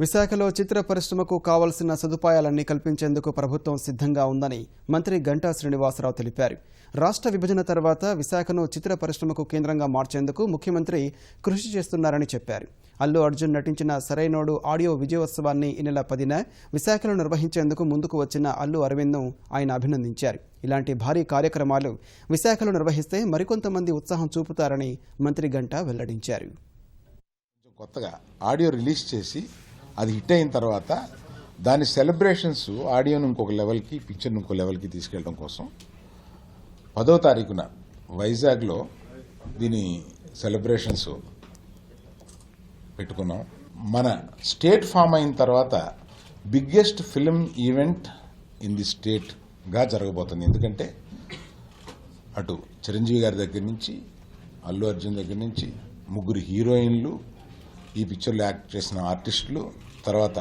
విశాఖలో చిత్ర పరిశ్రమకు కావలసిన సదుపాయాలన్నీ కల్పించేందుకు ప్రభుత్వం సిద్ధంగా ఉందని మంత్రి గంటా శ్రీనివాసరావు తెలిపారు. రాష్ట్ర విభజన తర్వాత విశాఖను చిత్ర పరిశ్రమకు కేంద్రంగా మార్చేందుకు ముఖ్యమంత్రి కృషి చేస్తున్నారని చెప్పారు. అల్లు అర్జున్ నటించిన సరైనోడు ఆడియో విజయోత్సవాన్ని ఈ నెల పదిన విశాఖలో నిర్వహించేందుకు ముందుకు వచ్చిన అల్లు అరవింద్ను ఆయన అభినందించారు. ఇలాంటి భారీ కార్యక్రమాలు విశాఖలో నిర్వహిస్తే మరికొంతమంది ఉత్సాహం చూపుతారని మంత్రి గంటా వెల్లడించారు. కొత్తగా ఆడియో రిలీజ్ చేసి అది హిట్ అయిన తర్వాత దాని సెలబ్రేషన్స్ ఆడియోని ఇంకొక లెవెల్కి పిక్చర్ని ఇంకో లెవెల్కి తీసుకెళ్ళడం కోసం పదో తారీఖున వైజాగ్లో దీని సెలబ్రేషన్స్ పెట్టుకున్నాం. మన స్టేట్ ఫామ్ అయిన తర్వాత biggest film event in the స్టేట్గా జరగబోతుంది. ఎందుకంటే అటు చిరంజీవి గారి దగ్గర నుంచి అల్లు అర్జున్ దగ్గర నుంచి ముగ్గురు హీరోయిన్లు ఈ పిక్చర్లో యాక్ట్ చేసిన ఆర్టిస్టులు తర్వాత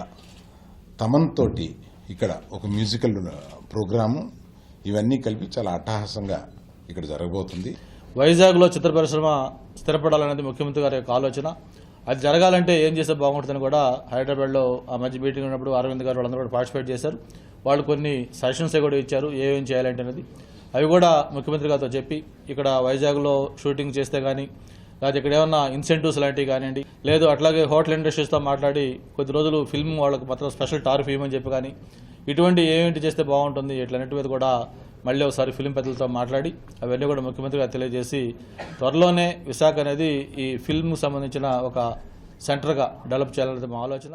తమన్తోటి ఇక్కడ ఒక మ్యూజికల్ ప్రోగ్రాము ఇవన్నీ కలిపి చాలా అట్టహాసంగా ఇక్కడ జరగబోతుంది. వైజాగ్లో చిత్ర పరిశ్రమ స్థిరపడాలనేది ముఖ్యమంత్రి గారి యొక్క ఆలోచన. అది జరగాలంటే ఏం చేస్తే బాగుంటుందని కూడా హైదరాబాద్లో ఆ మధ్య మీటింగ్ ఉన్నప్పుడు అరవింద్ గారు వాళ్ళందరూ కూడా పార్టిసిపేట్ చేశారు. వాళ్ళు కొన్ని సజెషన్స్ కూడా ఇచ్చారు ఏమేం చేయాలంటే అనేది. అవి కూడా ముఖ్యమంత్రి గారితో చెప్పి ఇక్కడ వైజాగ్లో షూటింగ్ చేస్తే కానీ లేదా ఇక్కడ ఏమన్నా ఇన్సెంటివ్స్ లాంటివి కానివ్వండి లేదు అట్లాగే హోటల్ ఇండస్ట్రీస్తో మాట్లాడి కొద్ది రోజులు ఫిల్మ్ వాళ్ళకి మాత్రం స్పెషల్ టారిఫ్ ఇవ్వమని చెప్పి కానీ ఇటువంటి ఏమిటి చేస్తే బాగుంటుంది ఇట్లన్నిటి మీద కూడా మళ్ళీ ఒకసారి ఫిలిం పెద్దలతో మాట్లాడి అవన్నీ కూడా ముఖ్యమంత్రిగా తెలియజేసి త్వరలోనే విశాఖ అనేది ఈ ఫిల్మ్కు సంబంధించిన ఒక సెంటర్గా డెవలప్ చేయాలనేది మా ఆలోచన.